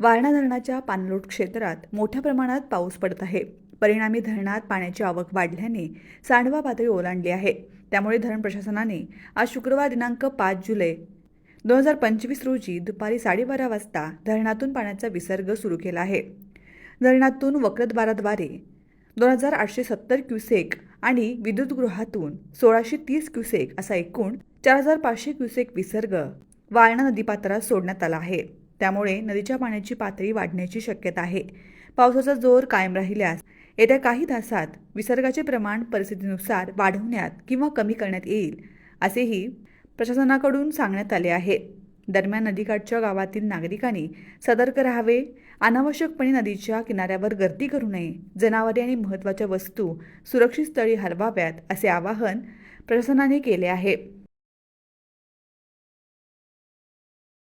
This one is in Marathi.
वारणा धरणाच्या पाणलोट क्षेत्रात मोठ्या प्रमाणात पाऊस पडत आहे. परिणामी धरणात पाण्याची आवक वाढल्याने सांडवा पातळी ओलांडली आहे. त्यामुळे धरण प्रशासनाने आज शुक्रवार दिनांक पाच जुलै दोन हजार पंचवीस रोजी दुपारी साडेबारा वाजता धरणातून पाण्याचा विसर्ग सुरू केला आहे. धरणातून वक्रद्वाराद्वारे दोन हजार आठशे सत्तर क्युसेक आणि विद्युतगृहातून सोळाशे तीस क्युसेक असा एकूण चार हजार पाचशे क्युसेक विसर्ग वारणा नदीपात्रात सोडण्यात आला आहे. त्यामुळे नदीच्या पाण्याची पातळी वाढण्याची शक्यता आहे. पावसाचा जोर कायम राहिल्यास येत्या काही तासात विसर्गाचे प्रमाण परिस्थितीनुसार वाढवण्यात किंवा कमी करण्यात येईल असेही प्रशासनाकडून सांगण्यात आले आहे. दरम्यान नदीकाठच्या गावातील नागरिकांनी सतर्क राहावे अनावश्यकपणे नदीच्या किनाऱ्यावर गर्दी करू नये जनावरे आणि महत्त्वाच्या वस्तू सुरक्षित स्थळी हलवाव्यात असे आवाहन प्रशासनाने केले आहे.